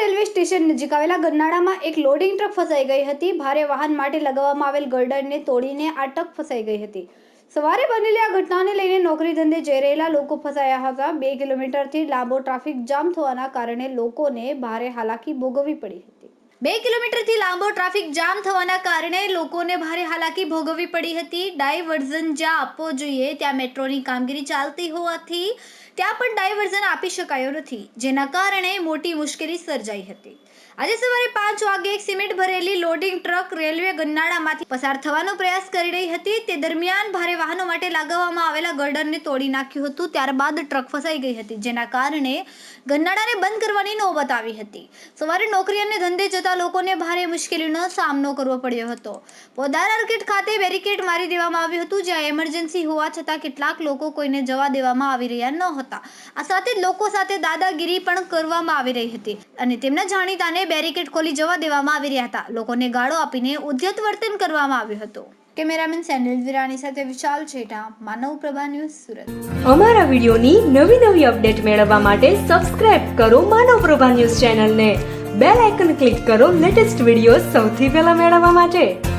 Station નજીક આવેલા ગરનાળામાં એક લોડિંગ ટ્રક ફસાઈ ગઈ હતી. ભારે વાહન માટે લગાવવામાં આવેલ ગર્ડરને તોડીને આ ટ્રક ફસાઈ ગઈ હતી. સવારે બનેલી આ ઘટનાને લઈને નોકરી ધંધે જઈ રહેલા લોકો ફસાયા હતા. બે કિલોમીટરથી લાંબો ટ્રાફિક જામ થવાના કારણે લોકોને ભારે હાલાકી ભોગવવી પડી હતી. બે કિલોમીટરથી લાંબો ટ્રાફિક જામ થવાના કારણે લોકોને ભારે હાલાકી ભોગવવી પડી હતી. ડાયવર્ઝન જ્યાં આપવો જોઈએ, ત્યાં મેટ્રોની કામગીરી ચાલતી હોવાથી ત્યાં પણ ડાયવર્ઝન આપી શકાયો નથી, જેના કારણે મોટી મુશ્કેલી સર્જાઈ હતી. આજે સવારે પાંચ વાગે એક સિમેન્ટ ભરેલી લોડિંગ ટ્રક રેલવે ગન્નાળામાંથી પસાર થવાનો પ્રયાસ કરી રહી હતી. તે દરમિયાન ભારે વાહનો માટે લગાવવામાં આવેલા ગર્ડરને તોડી નાખ્યું હતું. ત્યારબાદ ટ્રક ફસાઈ ગઈ હતી, જેના કારણે ગન્નાળાને બંધ કરવાની નોબત આવી હતી. સવારે નોકરી અને ધંધે જતા લોકોને ભારે મુશ્કેલીનો સામનો કરવો પડ્યો હતો. પોદાર આર્કેટ ખાતે બેરિકેડ મારી દેવામાં આવ્યું હતું, જ્યાં એમરજન્સી હોવા છતાં કેટલાક લોકો કોઈને જવા દેવામાં આવી રહ્યા ન હતા. આ સાથે લોકો સાથે દાદાગીરી પણ કરવામાં આવી રહી હતી અને તેમના જાણીતાને બેરિકેડ ખોલી જવા દેવામાં આવી રહ્યા હતા. લોકોને ગાળો આપીને ઉદ્યત વર્તન કરવામાં આવ્યું હતું. કેમેરામેન સેન્ડલ વિરાણી સાથે વિશાલ છેટા માનવ પ્રભા ન્યૂઝ સુરત. અમારા વિડીયોની નવી નવી અપડેટ મેળવવા માટે સબસ્ક્રાઇબ કરો માનવ પ્રભા ન્યૂઝ ચેનલને. બેલ આઇકન ક્લિક કરો લેટેસ્ટ વીડિયો સૌથી પહેલા મેળવવા માટે.